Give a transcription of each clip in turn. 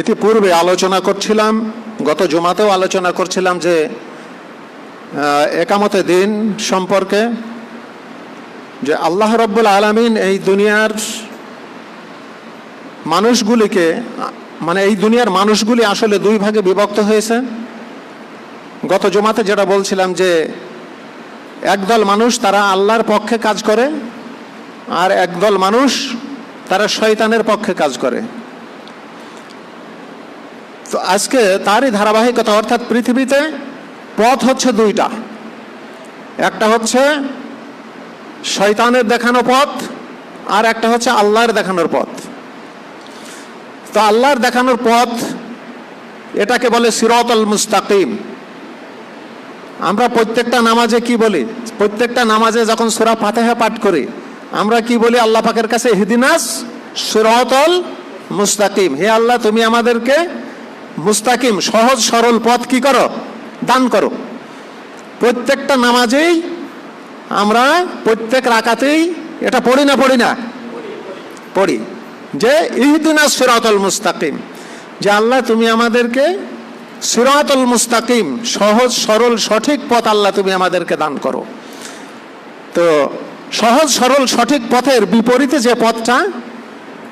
ইতিপূর্বে আলোচনা করছিলাম, গত জমাতেও আলোচনা করছিলাম যে একামতে দিন সম্পর্কে, যে আল্লাহ রব্বুল আলমিন এই দুনিয়ার মানুষগুলিকে মানে এই দুনিয়ার মানুষগুলি আসলে দুই ভাগে বিভক্ত হয়েছে। গত জমাতে যেটা বলছিলাম যে, একদল মানুষ তারা আল্লাহর পক্ষে কাজ করে, আর একদল মানুষ তারা শয়তানের পক্ষে কাজ করে। তো আজকে তারই ধারাবাহিকতা অর্থাৎ পৃথিবীতে পথ হচ্ছে দুইটা। একটা হচ্ছে শয়তানের দেখানো পথ আর একটা হচ্ছে আল্লাহর দেখানোর পথ। তো আল্লাহর দেখানোর পথ এটাকে বলে সিরতল মুস্তাকিম। আমরা প্রত্যেকটা নামাজে কি বলি? প্রত্যেকটা নামাজে যখন সুরা ফাতেহা পাঠ করি, আমরা কি বলি? আল্লাহ পাকের কাছে হিদিনাস সিরতল মুস্তাকিম। হে আল্লাহ, তুমি আমাদেরকে মুস্তাকিম, সহজ, সরল পথ কি করো? দান করো। প্রত্যেকটা নামাজেই আমরা প্রত্যেক রাকাতেই এটা পড়ি না পড়ি না? পড়ি। যে ইহদিনা সিরাতুল মুস্তাকিম, যে আল্লাহ তুমি আমাদেরকে সিরাতুল মুস্তাকিম, সহজ, সরল, সঠিক পথ আল্লাহ তুমি আমাদেরকে দান করো। তো সহজ, সরল, সঠিক পথের বিপরীতে যে পথটা,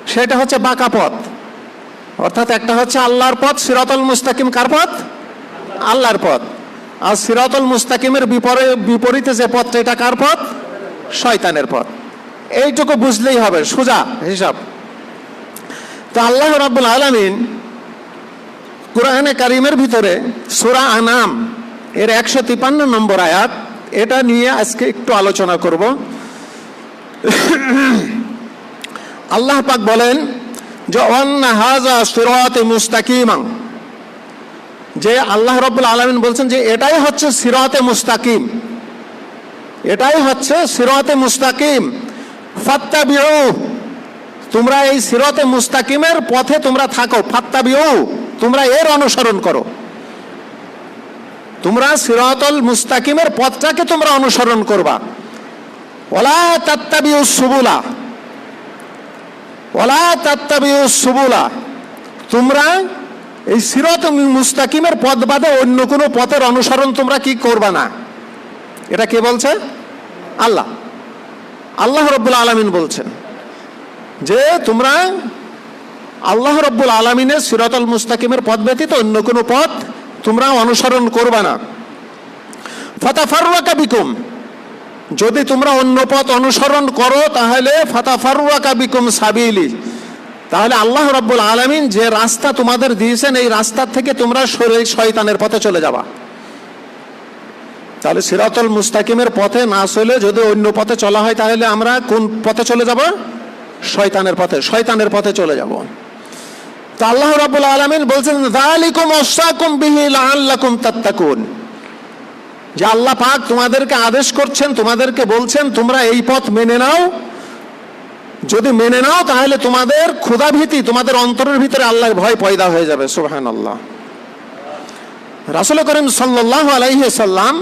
সেটা হচ্ছে বাঁকা পথ। অর্থাৎ একটা হচ্ছে আল্লাহর পথ, সিরাতুল মুস্তাকিম কার পথ? আল্লাহর পথ। আর সিরাতুল মুস্তাকিমের বিপরে- বিপরীতে যে পথটা, এটা কার পথ? শয়তানের পথ। এইটুকু বুঝলেই হবে, সোজা হিসাব। তো আল্লাহ রাব্বুল আলামিন কোরআনে কারিমের ভিতরে সূরা আনাম, এর একশো তিপান্ন নম্বর আয়াত, এটা নিয়ে আজকে একটু আলোচনা করব। আল্লাহ পাক বলেন যে অন্না হাজা সিরাতে মুস্তাকিমাং যে আল্লাহ রব্বুল আলমিন বলছেন যে এটাই হচ্ছে সিরাতে মুস্তাকিম। এটাই হচ্ছে সিরাতে মুস্তাকিম। ফাত্তাবিউ, তোমরা এই সিরাতে মুস্তাকিমের পথে তোমরা থাকো। ফাত্তাবিউ, তোমরা এর অনুসরণ করো। তোমরা সিরাতুল মুস্তাকিমের পথটাকে তোমরা অনুসরণ করবা। ওলা তাত্তাবিউ সুবুলা ওলা তাত্তাবিউ সুবুলা। তোমরা এই সিরত মুস্তাকিমের পথ বাদে অন্য কোনো পথের অনুসরণ তোমরা কি করবা না? এটা কে বলছে? আল্লাহ। আল্লাহ রব্বুল আলমিন বলছেন যে তোমরা আল্লাহ রব্বুল আলমিনের সিরাতুল মুস্তাকিমের পথ ব্যতীত অন্য কোনো পথ তোমরা অনুসরণ করবা না। ফাতাফারুয়াকা বিকুম। যদি তোমরা অন্য পথ অনুসরণ করো, তাহলে ফাতাফারুয়াকা বিকুম সাবিলি। তাহলে আল্লাহ রাব্বুল আলামিন যে রাস্তা তোমাদের দিয়েছেন, এই রাস্তার থেকে তোমরা সরে শয়তানের পথে চলে যাবা। তাহলে সিরাতুল মুস্তাকিমের পথে না চলে যদি অন্য পথে চলা হয়, তাহলে আমরা কোন পথে চলে যাব? শয়তানের পথে শয়তানের পথে চলে যাব। তো আল্লাহ রাব্বুল আলামিন বলছেন, যালিকুম ওয়াসাকুম বিহি লাআল্লাকুম তাত্তাকুন। যে আল্লাহ পাক তোমাদেরকে আদেশ করছেন, তোমাদেরকে বলছেন, তোমরা এই পথ মেনে নাও। যদি মেনে নাও, তাহলে তোমাদের ক্ষুধাভীতি, তোমাদের অন্তরের ভিতরে আল্লাহর ভয় পয়দা হয়ে যাবে সুবহান আল্লাহ রাসুল করিম সাল্লাহ আলাইহি সাল্লাম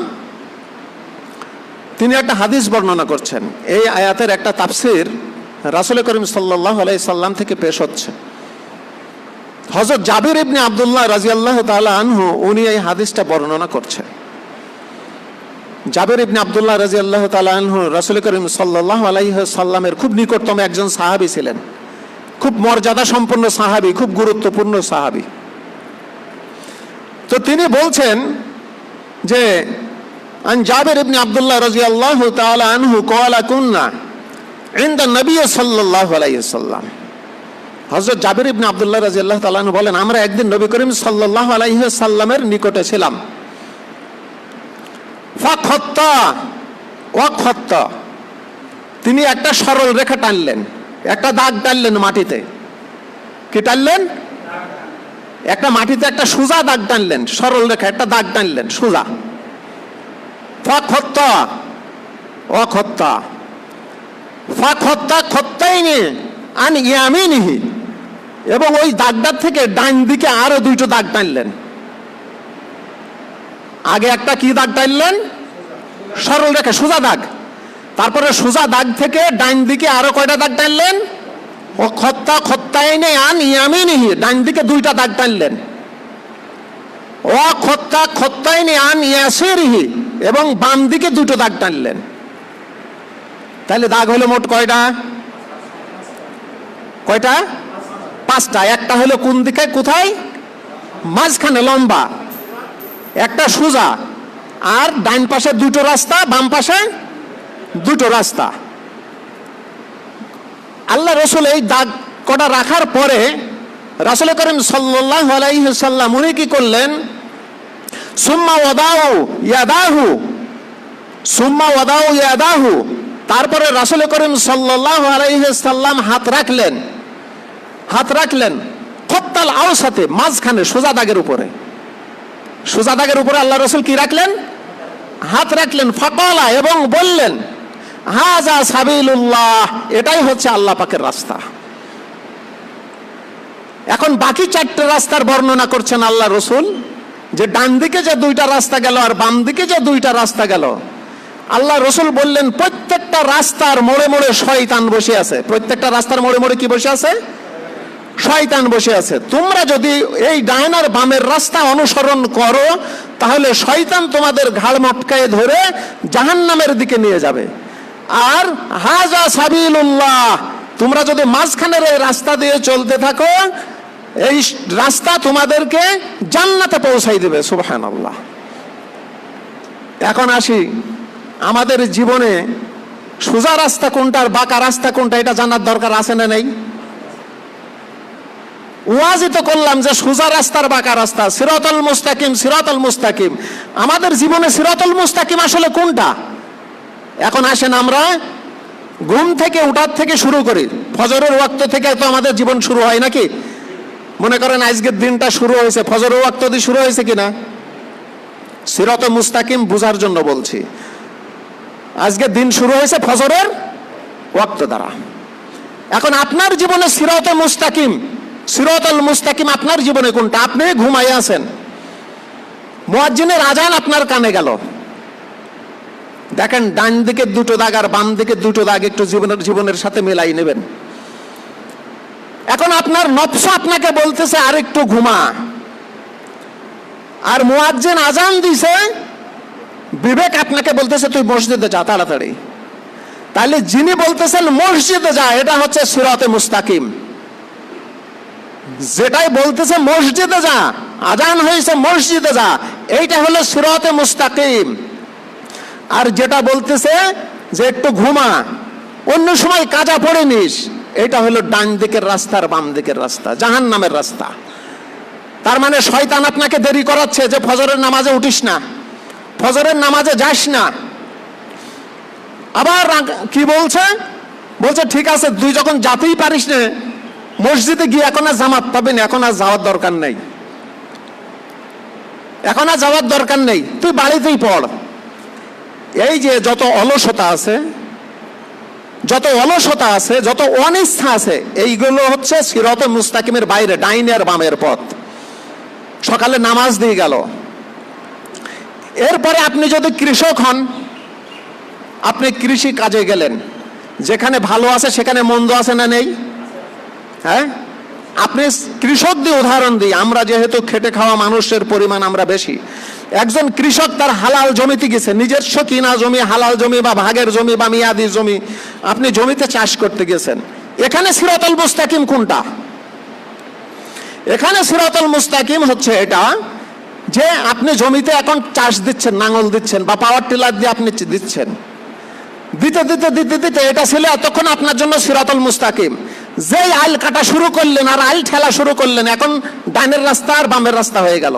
তিনি একটা হাদিস বর্ণনা করছেন। এই আয়াতের একটা তাফসির রাসুল করিম সাল্লাহ আলাই সাল্লাম থেকে পেশ হচ্ছে। হজরত জাবির ইবনে আবদুল্লাহ রাজিয়াল্লাহ তাআলা আনহু, উনি এই হাদিসটা বর্ণনা করছেন। জাবের ইবনে আবদুল্লাহ রাজি আল্লাহ তালু রাসুল করিম সাল্লাহ আলাইসাল্লামের খুব নিকটতম একজন সাহাবি ছিলেন। খুব মর্যাদা সম্পন্ন সাহাবি, খুব গুরুত্বপূর্ণ সাহাবি। তো তিনি বলছেন যে জাবের ইবনে আবদুল্লাহ রাজি আল্লাহ তালু কলা কুন্না ইন্দা নবী সাল্লাহ আলাইসাল্লাম হজরত জাবির ইবনে আবদুল্লাহ রাজি আল্লাহ বলেন, আমরা একদিন নবী করিম সাল্লাহ আলাইহ সাল্লামের নিকটে ছিলাম। তিনি একটা সরল রেখা টানলেন, একটা দাগ টানলেন মাটিতে। কি টানলেন? একটা মাটিতে একটা সোজা দাগ টানলেন, সরল রেখা, একটা দাগ টানলেন, সোজা। খত্তাইনি, আন এবং ওই দাগটার থেকে ডান দিকে আরও দুইটো দাগ টানলেন। আগে একটা কি দাগ টানলেন? সরল রেখা, সোজা দাগ। তারপরে সোজা দাগ থেকে ডাইন দিকে আরও কয়টা দাগ টানলেন? ও খত্তা খত্তাইনে আন ইয়ামিনিহি, ডান দিকে দুইটা দাগ টানলেন। ও খত্তা খত্তাইনে আন ইয়াসিরিহি, এবং বাম দিকে দুটো দাগ টানলেন। তাহলে দাগ হলো মোট কয়টা? কয়টা? পাঁচটা। একটা হলো কোন দিকে? কোথায়? মাঝখানে, লম্বা। একটা সোজা, আর ডান পাশে দুটো রাস্তা, বাম পাশে দুটো রাস্তা। আল্লাহ রসুল এই দাগ কটা রাখার পরে রাসুল করিম আলাইসাল্লাম উনি কি করলেন? সুম্মা ওদাও ইয়াদাহু, সুম্মা ওদাও ইয়াদাহু। তারপরে রাসুল করিম সাল্লাহ আলাইসাল্লাম হাত রাখলেন হাত রাখলেন খত্তাল আওসাতে, মাঝখানে সোজা দাগের উপরে। সোজা দাগের উপরে আল্লাহ রসুল কি রাখলেন? হাত রাখলেন, ফাকলা, এবং বললেন, হাজা সাবিলুল্লাহ এটাই হচ্ছে আল্লাহ পাকের রাস্তা। এখন বাকি চারটে রাস্তার বর্ণনা করছেন আল্লাহ রসুল, যে ডান দিকে যে দুইটা রাস্তা গেল আর বাম দিকে যে দুইটা রাস্তা গেল। আল্লাহ রসুল বললেন, প্রত্যেকটা রাস্তার মোড়ে মোড়ে শয়তান বসে আছে। প্রত্যেকটা রাস্তার মোড়ে মোড়ে কি বসে আছে? শয়তান বসে আছে। তোমরা যদি এই ডায়নার বামের রাস্তা অনুসরণ করো, তাহলে শয়তান তোমাদের ঘাড় মটকায় ধরে জাহান্নামের দিকে নিয়ে যাবে। আর হাজা সাবিলুল্লাহ, তোমরা যদি মাঝখানের এই রাস্তা দিয়ে চলতে থাকো, এই রাস্তা তোমাদেরকে জান্নাতে পৌঁছাই দেবে সুবহান আল্লাহ এখন আসি, আমাদের জীবনে সোজা রাস্তা কোনটা আর বাঁকা রাস্তা কোনটা, এটা জানার দরকার আছে না নেই? ওয়াজি তো করলাম যে সোজা রাস্তার বাঁকা রাস্তা, সিরাতল মুস্তাকিম সিরাতল মুস্তাকিম। আমাদের জীবনে সিরাতল মুস্তাকিম আসলে কোনটা? এখন আসেন আমরা ঘুম থেকে, উঠার থেকে শুরু করি। ফজরের ওয়াক্ত থেকে তো আমাদের জীবন শুরু হয় নাকি? মনে করেন আজকের দিনটা শুরু হয়েছে, ফজরের ওয়াক্ত দিয়ে শুরু হয়েছে কিনা? সিরত মুস্তাকিম বুঝার জন্য বলছি। আজকে দিন শুরু হয়েছে ফজরের ওয়াক্ত দ্বারা। এখন আপনার জীবনে সিরত মুস্তাকিম সিরতল মুস্তাকিম, আপনার জীবনে কোনটা? আপনি ঘুমাই আছেন। মুয়াজ্জিনের আজান আপনার কানে গেল। দেখেন, ডান দিকে দুটো দাগ আর বাম দিকে দুটো দাগ, একটু জীবনের জীবনের সাথে মেলাই নেবেন। এখন আপনার নফস আপনাকে বলতেছে আর একটু ঘুমা। আর মুয়াজ্জিন আজান দিছে, বিবেক আপনাকে বলতেছে, তুই মসজিদে যা, তাড়াতাড়ি। তাহলে যিনি বলতেছেন, মসজিদে যা, এটা হচ্ছে সিরাতে মুস্তাকিম। যেটাই বলতেছে মসজিদে যা, আজান হয়েছে মসজিদে যা, এইটা হলো সিরাতে মুস্তাকিম। আর যেটা বলতেছে যে একটু ঘুমা, অন্য সময় কাজা পড়ে নিস এটা হলো ডান দিকের রাস্তা আর বাম দিকের রাস্তা জাহান নামের রাস্তা। তার মানে শয়তান আপনাকে দেরি করাচ্ছে যে ফজরের নামাজে উঠিস না, ফজরের নামাজে যাস না। আবার কি বলছে? বলছে, ঠিক আছে, তুই যখন যাতেই পারিস না মসজিদে গিয়ে এখন আর জামাত পাবেন, এখন আর যাওয়ার দরকার নেই। এখন আর যাওয়ার দরকার নেই। তুই বাড়িতেই পড়। এই যে যত অলসতা আছে, যত অলসতা আছে, যত অনিচ্ছা আছে, এইগুলো হচ্ছে সিরত মুস্তাকিমের বাইরে, ডাইনে আর বামের পথ। সকালে নামাজ দিয়ে গেল। এরপরে আপনি যদি কৃষক হন, আপনি কৃষি কাজে গেলেন। যেখানে ভালো আছে, সেখানে মন্দ আছে না নেই? হ্যাঁ? আপনি কৃষক দিয়ে উদাহরণ দিই, আমরা যেহেতু খেটে খাওয়া মানুষের পরিমাণ আমরা বেশি। একজন কৃষক তার হালাল জমিতে গেছে নিজস্ব কিনা জমি, হালাল জমি বা ভাগের জমি বা মিয়াদির জমি, আপনি জমিতে চাষ করতে গেছেন। এখানে সিরাতল মুস্তাকিম কোনটা? এখানে সিরাতল মুস্তাকিম হচ্ছে এটা যে আপনি জমিতে এখন চাষ দিচ্ছেন, নাঙল দিচ্ছেন বা পাওয়ার টিলার দিয়ে আপনি দিচ্ছেন। দিতে দিতে দিতে দিতে এটা ছিল এতক্ষণ আপনার জন্য সিরাতল মুস্তাকিম। যেই আইল কাটা শুরু করলেন আর আইল ঠেলা শুরু করলেন, এখন ডানের রাস্তা আর বামের রাস্তা হয়ে গেল।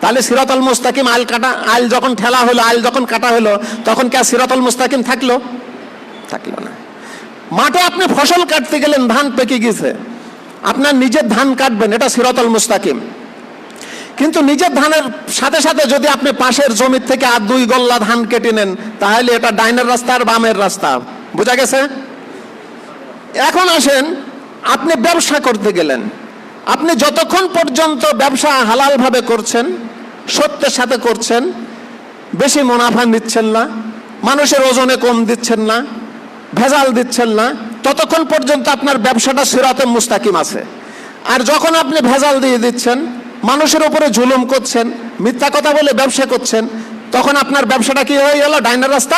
তাহলে সিরাতল মুস্তাকিম আইল কাটা আইল যখন ঠেলা হলো আইল যখন কাটা হলো, তখন কি আর সিরাতল মুস্তাকিম থাকল? থাকল না। মাঠে আপনি ফসল কাটতে গেলেন, ধান পেকে গেছে। আপনার নিজের ধান কাটবেন, এটা সিরাতল মুস্তাকিম। কিন্তু নিজের ধানের সাথে সাথে যদি আপনি পাশের জমির থেকে আর দুই গল্লা ধান কেটে নেন, তাহলে এটা ডাইনের রাস্তা আর বামের রাস্তা। বোঝা গেছে? এখন আসেন, আপনি ব্যবসা করতে গেলেন। আপনি যতক্ষণ পর্যন্ত ব্যবসা হালালভাবে করছেন, সত্যের সাথে করছেন, বেশি মুনাফা নিচ্ছেন না, মানুষের ওজনে কম দিচ্ছেন না, ভেজাল দিচ্ছেন না, ততক্ষণ পর্যন্ত আপনার ব্যবসাটা সিরাতে মুস্তাকিম আছে। আর যখন আপনি ভেজাল দিয়ে দিচ্ছেন মানুষের উপরে জুলুম করছেন, মিথ্যা কথা বলে ব্যবসা করছেন, তখন আপনার ব্যবসাটা কি হয়ে গেল? ডাইনের রাস্তা?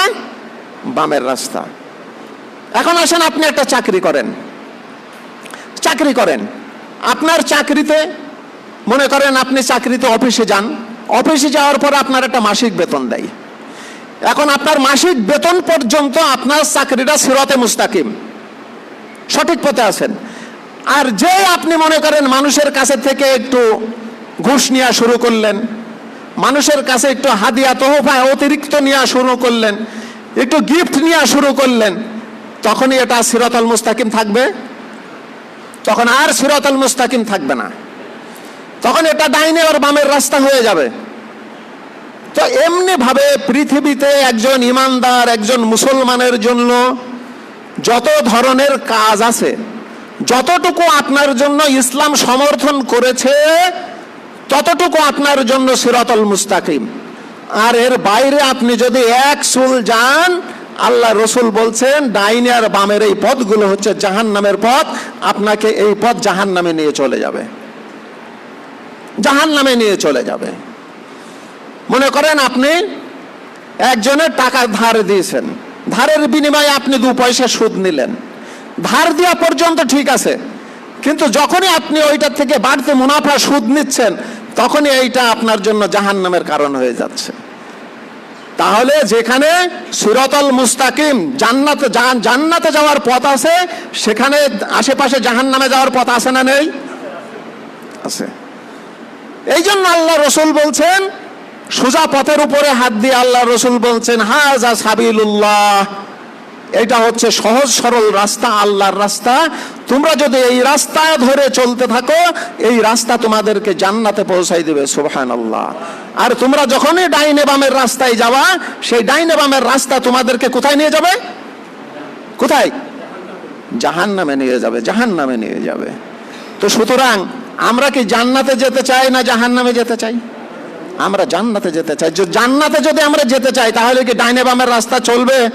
বামের রাস্তা। এখন আসেন, আপনি একটা চাকরি করেন। চাকরি করেন। আপনার চাকরিতে, মনে করেন আপনি চাকরিতে অফিসে যান। অফিসে যাওয়ার পর আপনার একটা মাসিক বেতন দেয়। এখন আপনার মাসিক বেতন পর্যন্ত আপনার চাকরিটা সিরতে মুস্তাকিম। সঠিক পথে আছেন। আর যে আপনি মনে করেন মানুষের কাছে থেকে একটু ঘুষ নেওয়া শুরু করলেন। মানুষের কাছে একটু হাদিয়া তোহফা অতিরিক্ত নেওয়া শুরু করলেন। একটু গিফট নেওয়া শুরু করলেন। তখনই এটা সিরতাল মুস্তাকিম থাকবে। তখন আর সিরতাল মুস্তাকিম থাকবে না। তখন এটা ডাইনে আর বামের রাস্তা হয়ে যাবে। তো এমনি ভাবে পৃথিবীতে একজন ইমানদার, একজন মুসলমানের জন্য যত ধরনের কাজ আছে, যতটুকু আপনার জন্য ইসলাম সমর্থন করেছে ততটুকু আপনার জন্য সিরাতুল মুস্তাকিম। আর এর বাইরে আপনি যদি এক সুল যান, আল্লাহ রসুল বলছেন, ডাইনে আর বামের এই পথগুলো হচ্ছে জাহান নামের পথ, আপনাকে এই পথ জাহান নামে নিয়ে চলে যাবে। জাহান নামে নিয়ে চলে যাবে। মনে করেন আপনি একজনের টাকা ধার দিয়েছেন, ধারের বিনিময়ে আপনি দু পয়সা সুদ নিলেন। ধার দেওয়া পর্যন্ত ঠিক আছে, কিন্তু যখনই আপনি ওইটার থেকে বাড়তি মুনাফা সুদ নিচ্ছেন তখনই এইটা আপনার জন্য জাহান নামের কারণ হয়ে যাচ্ছে। তাহলে যেখানে সুরতল মুস্তাকিম জান্নাতে জান- জান্নাতে যাওয়ার পথ আছে, সেখানে আশেপাশে জাহান নামে যাওয়ার পথ আছে না নেই? আছে। এই জন্য আল্লাহ রসুল বলছেন, সোজা পথের উপরে হাত দিয়ে আল্লাহ রসুল বলছেন হাজা সাবিলুল্লাহ। এটা হচ্ছে সহজ সরল রাস্তা, আল্লাহর রাস্তা। তোমরা যদি এই রাস্তা ধরে চলতে থাকো, এই রাস্তা তোমাদেরকে জান্নাতে পৌঁছাই দেবে সুবহান আল্লাহ আর তোমরা যখনই ডাইনে বামের রাস্তায় যাওয়া সেই ডাইনে বামের রাস্তা তোমাদেরকে কোথায় নিয়ে যাবে? কোথায়? জাহান নামে নিয়ে যাবে জাহান নামে নিয়ে যাবে। তো সুতরাং, আমরা কি জান্নাতে যেতে চাই না জাহান নামে যেতে চাই? আমরা জান্নাতে যেতে চাই। জান্নাতে যদি আমরা যেতে চাই, তাহলে কি ডাইনে বামের রাস্তা চলবে?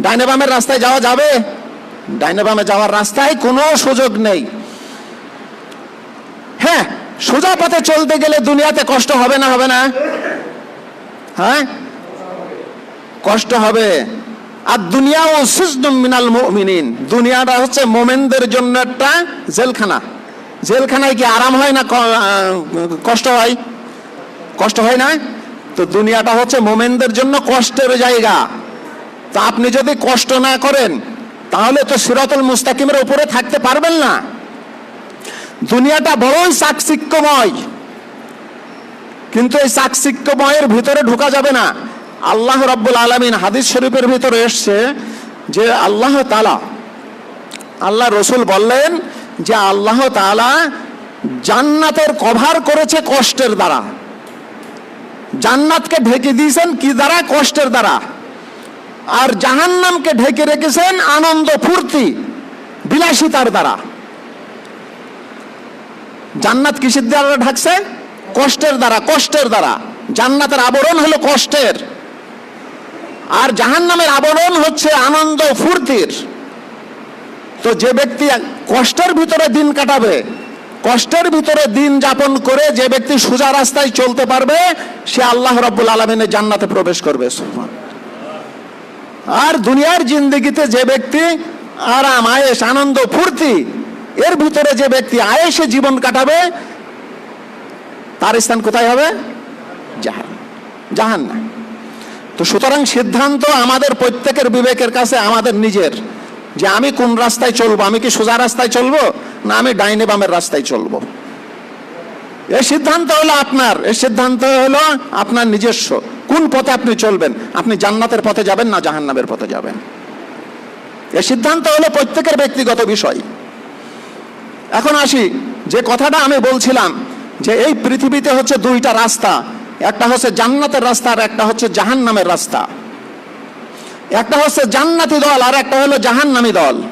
ডাইনে বামের রাস্তায় যাওয়া যাবে? ডাইনে বামে যাওয়ার রাস্তায় কোনো সুযোগ নেই। হ্যাঁ সোজা পথে চলতে গেলে দুনিয়াতে কষ্ট হবে না হবে না? হ্যাঁ? কষ্ট হবে। আর দুনিয়া ও সুজনুম মিনাল মুমিনিন। দুনিয়াটা হচ্ছে মোমেনদের জন্য একটা জেলখানা। জেলখানায় কি আরাম হয় না কষ্ট হয়? কষ্ট হয় না? তো দুনিয়াটা হচ্ছে মোমেনদের জন্য কষ্টের জায়গা। তা আপনি যদি কষ্ট না করেন, তাহলে তো সিরাতুল মুস্তাকিমের উপরে থাকতে পারবেন না। দুনিয়াটা বড়ই চাকচিক্যময় কিন্তু এই চাকচিক্যময়ের ভিতরে ঢোকা যাবে না। আল্লাহ রাব্বুল আলমিন হাদিস শরীফের ভিতরে এসছে যে আল্লাহ তালা আল্লাহ রসুল বললেন যে আল্লাহ তালা জান্নাতের কভার করেছে কষ্টের দ্বারা। জান্নাতকে ঢেকে দিয়েছেন কি দ্বারা? কষ্টের দ্বারা। আর জাহান্নামকে ঢেকে রেখেছেন আনন্দ ফুর্তি, বিলাসিতার দ্বারা। জান্নাত কিসের দ্বারা ঢাকছে? কষ্টের দ্বারা কষ্টের দ্বারা। জান্নাতের আবরণ হলো কষ্টের। আর জাহান্নামের আবরণ হচ্ছে আনন্দ ফুর্তির। তো যে ব্যক্তি কষ্টের ভিতরে দিন কাটাবে, কষ্টের ভিতরে দিন যাপন করে যে ব্যক্তি সোজা রাস্তায় চলতে পারবে, সে আল্লাহ রব্বুল আলমিনের জান্নাতে প্রবেশ করবে আর দুনিয়ার জিন্দগিতে যে ব্যক্তি আরাম আয়েস আনন্দ, ফুর্তি, এর ভিতরে যে ব্যক্তি আয়েসে জীবন কাটাবে, তার স্থান কোথায় হবে? জাহান জাহান না তো সুতরাং সিদ্ধান্ত আমাদের প্রত্যেকের বিবেকের কাছে, আমাদের নিজের, যে আমি কোন রাস্তায় চলবো? আমি কি সোজা রাস্তায় চলবো? না, আমি ডাইনে বামের রাস্তায় চলবো। এই সিদ্ধান্ত হলো আপনার, এই সিদ্ধান্ত হলো আপনার নিজস্ব। কোন পথে আপনি চলবেন? আপনি জান্নাতের পথে যাবেন না জাহান্নামের পথে যাবেন? এই সিদ্ধান্ত হলো প্রত্যেকের ব্যক্তিগত বিষয়। এখন আসি, যে কথাটা আমি বলছিলাম, যে এই পৃথিবীতে হচ্ছে দুইটা রাস্তা। একটা হচ্ছে জান্নাতের রাস্তা আর একটা হচ্ছে জাহান্নামের রাস্তা। একটা হচ্ছে জান্নাতি দল আর একটা হলো জাহান্নামী দল।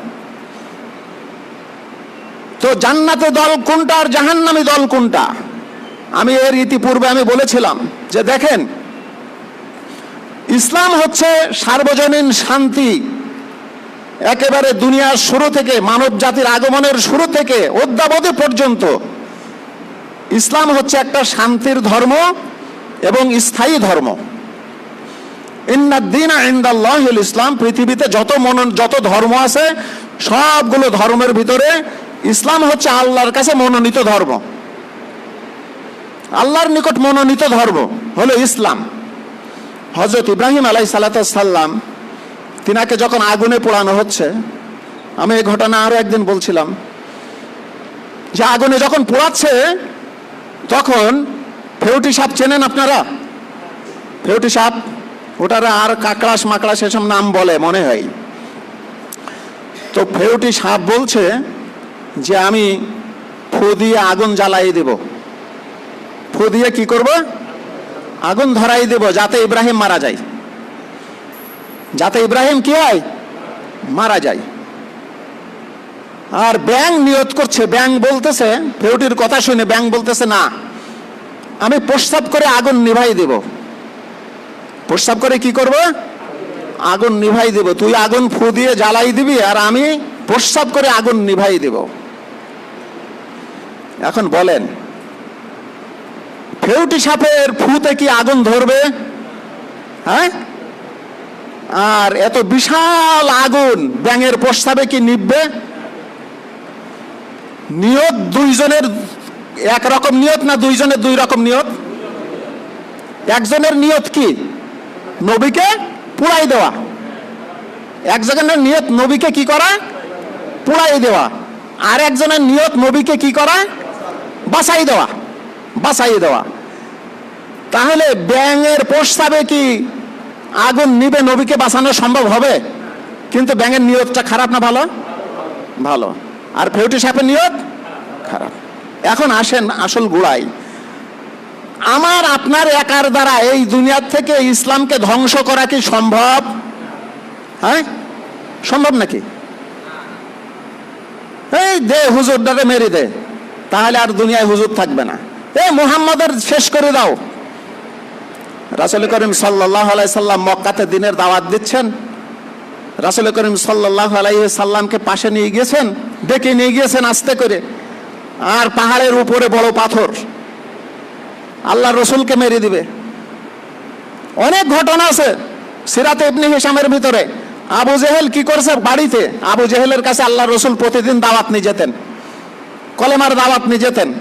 তো জান্নাতি দল কোনটা আর জাহান্নামী দল কোনটা? আমি এর ইতিপূর্বে আমি বলেছিলাম যে দেখেন ইসলাম হচ্ছে সার্বজনীন শান্তি। একেবারে দুনিয়ার শুরু থেকে মানব জাতির আগমনের শুরু থেকে, অদ্যাবধি পর্যন্ত। ইসলাম হচ্ছে একটা শান্তির ধর্ম এবং স্থায়ী ধর্ম। ইন্নাদ্দিন ইন্দাল্লাহুল ইসলাম, পৃথিবীতে যত মন যত ধর্ম আছে, সবগুলো ধর্মের ভিতরে ইসলাম হচ্ছে আল্লাহর কাছে মনোনীত ধর্ম। আল্লাহর নিকট মনোনীত ধর্ম হলো ইসলাম। হজরত ইব্রাহিম আলাই সাল্লাম তিনাকে যখন আগুনে পোড়ানো হচ্ছে, আমি এই ঘটনা আরও একদিন বলছিলাম। যে আগুনে যখন পোড়াচ্ছে, তখন ফেউটি সাপ চেনেন আপনারা? ফেউটি সাপ, ওটার আর কাকড়াস মাকড়াস এসব নাম বলে, মনে হয়। তো ফেউটি সাপ বলছে যে, আমি ফু দিয়ে আগুন জ্বালাই দেব। ফু দিয়ে কি করব? আগুন ধরাই দেব যাতে ইব্রাহিম মারা যায়। যাতে ইব্রাহিম কি হয়? মারা যায়। আর ব্যাং নিয়ত করছে ব্যাং বলতেছে, ফেউটির কথা শুনে ব্যাং বলতেছে, না, আমি প্রস্তাব করে আগুন নিভাই দেব। প্রস্তাব করে কি করব? আগুন নিভাই দেব। তুই আগুন ফু দিয়ে জ্বালাই দিবি আর আমি প্রস্তাব করে আগুন নিভাই দেব। এখন বলেন ফেউটি সাপের ফুতে কি আগুন ধরবে? হ্যাঁ? আর এত বিশাল আগুন ব্যাঙের প্রস্তাবে কি নিববে নিয়ত দুইজনের এক রকম নিয়ত না দুইজনের দুই রকম নিয়ত? একজনের নিয়ত কি? নবীকে পুড়াই দেওয়া। একজনের নিয়ত নবীকে কি করা? পুড়াই দেওয়া। আর একজনের নিয়ত নবীকে কি করা? বাসাই দেওয়া। বাসাই দেওয়া। তাহলে ব্যাঙের প্রস্তাবে কি আগুন নিবে নবীকে বাঁচানো সম্ভব হবে? কিন্তু ব্যাঙের নিয়তটা খারাপ না ভালো? ভালো। আর ফেউটি সাপের নিয়ত? খারাপ। এখন আসেন আসল গোড়াই আমার, আপনার একার দ্বারা এই দুনিয়ার থেকে ইসলামকে ধ্বংস করা কি সম্ভব? হ্যাঁ? সম্ভব নাকি? এই দে, হুজুর ডাকে মেরে দে। তাহলে আর দুনিয়ায় হুজুর থাকবে না। এই মুহাম্মদের শেষ করে দাও। রাসুল করিম সাল্লাহ সাল্লাম মক্কাতে দিনের দাওয়াত দিচ্ছেন। রাসুল করিম সাল্লাহ সাল্লামকে পাশে নিয়ে গিয়েছেন, ডেকে নিয়ে গিয়েছেন আস্তে করে। আর পাহাড়ের উপরে বড় পাথর। আল্লাহ রসুলকে মেরে দিবে। অনেক ঘটনা আছে সিরাতে ইবনে হিসামের ভিতরে। আবু জেহেল কি করছে বাড়িতে? আবু জেহেলের কাছে আল্লাহ রসুল প্রতিদিন দাওয়াত নিয়ে যেতেন। কলেমার দাওয়াত নিয়ে যেতেন।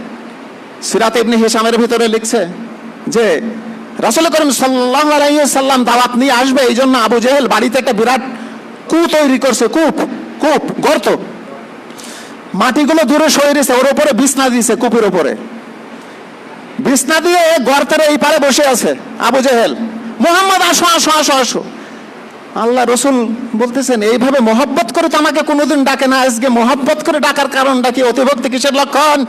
সিরাতে ইবনে হিসামের ভিতরে লিখছে যে, রাসুল করিম সাল্লাহ সাল্লাম দাওয়াত নিয়ে আসবে এই জন্য আবু জেহেল বাড়িতে একটা বিরাট কু তৈরি করছে, কূপ কূপ, গর্ত। মাটিগুলো দূরে সরে দিয়েছে, ওর উপরে বিছনা দিয়েছে, কূপের উপরে। বিছনা দিয়ে গর্তের এই পারে বসে আছে আবু জেহেল। মোহাম্মদ, আসো আসো আসো আসো। আল্লাহ রসুল বলতেছেন, এইভাবে মহব্বত করে তো আমাকে কোনোদিন ডাকে না। আজকে মহব্বত করে ডাকার কারণটা কি? অতিভক্তি কিসের লক্ষণ?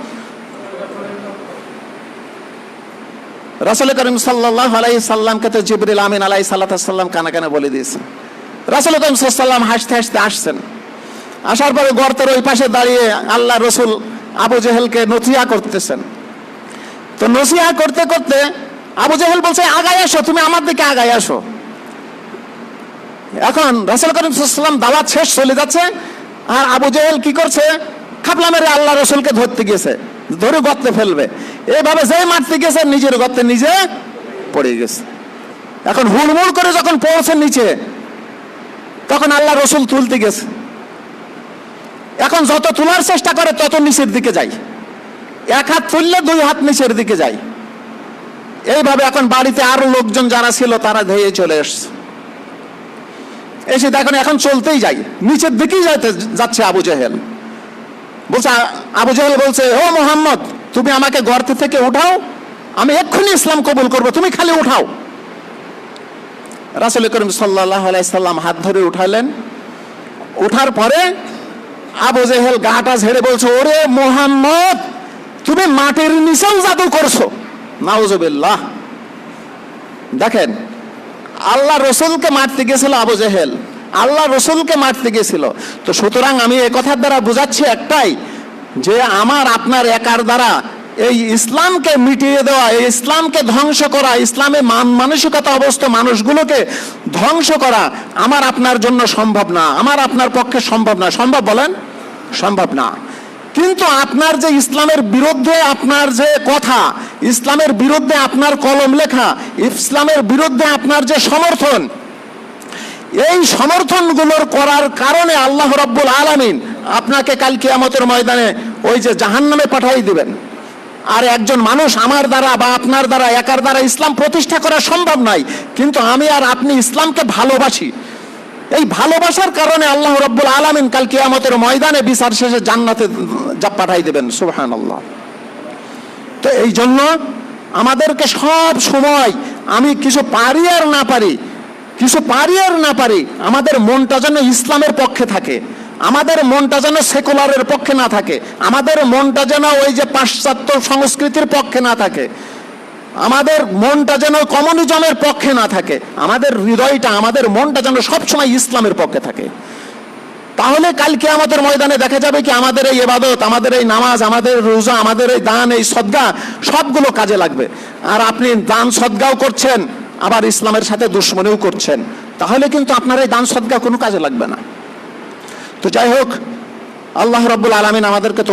রাসুল করিম সাল্লাহ আলাই সাল্লামকে তো জিবরিল আমিন আলাই সাল্লাম কানা কানে বলে দিয়েছে। রাসুল করিম সাল্লাম হাসতে হাসতে আসছেন। আসার পরে গর্তের ওই পাশে দাঁড়িয়ে আল্লাহ রসুল আবু জেহেলকে নথিয়া করতেছেন। তো নসিহা করতে করতে আবু জেহেল বলছে, আগায় আসো, তুমি আমার দিকে আগায় আসো। এখন রাসুল করিম সাল্লাম দাওয়াত শেষ চলে যাচ্ছে, আর আবু জেহেল কি করছে? খাপলা মেরে আল্লাহ রসুলকে ধরতে গেছে ধরে গর্তে ফেলবে। এইভাবে যে মারতে গেছে, নিজের গর্তে নিজে পড়ে গেছে। এখন হুড়মুড় করে যখন পড়ছে নিচে, তখন আল্লাহ রসুল তুলতে গেছে। এখন যত তোলার চেষ্টা করে, তত নিচের দিকে যাই এক হাত তুললে দুই হাত নিচের দিকে যাই এইভাবে এখন বাড়িতে আরও লোকজন যারা ছিল, তারা ধেয়ে চলে এসছে। এসে দেখেন এখন চলতেই যাই নিচের দিকেই যাইতে যাচ্ছে আবু জেহেল। বলছে আবু জেহেল বলছে, ও মোহাম্মদ, তুমি আমাকে গর্ত থেকে উঠাও, আমি এক্ষুনি ইসলাম কবুল করব, তুমি খালি উঠাও। রাসুল করিম সাল্লাহ সাল্লাম হাত ধরে উঠালেন। উঠার পরে আবু জেহেল গাটা ঝেড়ে বলছো, ওরে মোহাম্মদ, তুমি মাটির নিচেও জাদু করছ। নাউজবিল্লাহ। দেখেন, আল্লাহ রসুলকে মারতে গেছিল আবু জেহেল। আল্লাহ রসুলকে মারতে গেছিল। তো সুতরাং আমি এ কথার দ্বারা বুঝাচ্ছি একটাই, যে আমার, আপনার একার দ্বারা এই ইসলামকে মিটিয়ে দেওয়া, এই ইসলামকে ধ্বংস করা, ইসলামে মান মানসিকতা অবস্থা মানুষগুলোকে ধ্বংস করা আমার আপনার জন্য সম্ভব না, আমার আপনার পক্ষে সম্ভব না। সম্ভব বলেন? সম্ভব না। কিন্তু আপনার যে ইসলামের বিরুদ্ধে আপনার যে কথা, ইসলামের বিরুদ্ধে আপনার কলম লেখা, ইসলামের বিরুদ্ধে আপনার যে সমর্থন এই সমর্থনগুলোর করার কারণে আল্লাহ রব্বুল আলামিন আপনাকে কাল কিয়ামতের ময়দানে ওই যে জাহান্নামে পাঠাই দিবেন। আর একজন মানুষ আমার দ্বারা বা আপনার দ্বারা, একার দ্বারা ইসলাম প্রতিষ্ঠা করা সম্ভব নয় কিন্তু আমি আর আপনি ইসলামকে ভালোবাসি। এই ভালোবাসার কারণে আল্লাহ রব্বুল আলামিন কাল কিয়ামতের ময়দানে বিচার শেষে জান্নাতে যা পাঠাই দেবেন, সুবহানাল্লাহ। তো এই জন্য আমাদেরকে সব সময় আমি কিছু পারি আর না পারি কিছু পারি আর না পারি, আমাদের মনটা যেন ইসলামের পক্ষে থাকে, আমাদের মনটা যেন সেকুলারের পক্ষে না থাকে, আমাদের মনটা যেন ওই যে পাশ্চাত্য সংস্কৃতির পক্ষে না থাকে, আমাদের মনটা যেন কমিউনিজমের পক্ষে না থাকে, আমাদের হৃদয়টা, আমাদের মনটা যেন সবসময় ইসলামের পক্ষে থাকে। তাহলে কালকে আমাদের ময়দানে দেখা যাবে কি আমাদের এই এবাদত আমাদের এই নামাজ, আমাদের রোজা, আমাদের এই দান, এই সদ্গা সবগুলো কাজে লাগবে। আর আপনি দান সদ্গাও করছেন আবার ইসলামের সাথে দুশ্মনেও করছেন। তাহলে কিন্তু আপনার এই দান সদ্গা কোনো কাজে লাগবে না। তো যাই হোক, আল্লাহ রব্বুল আলমিন আমাদেরকে তো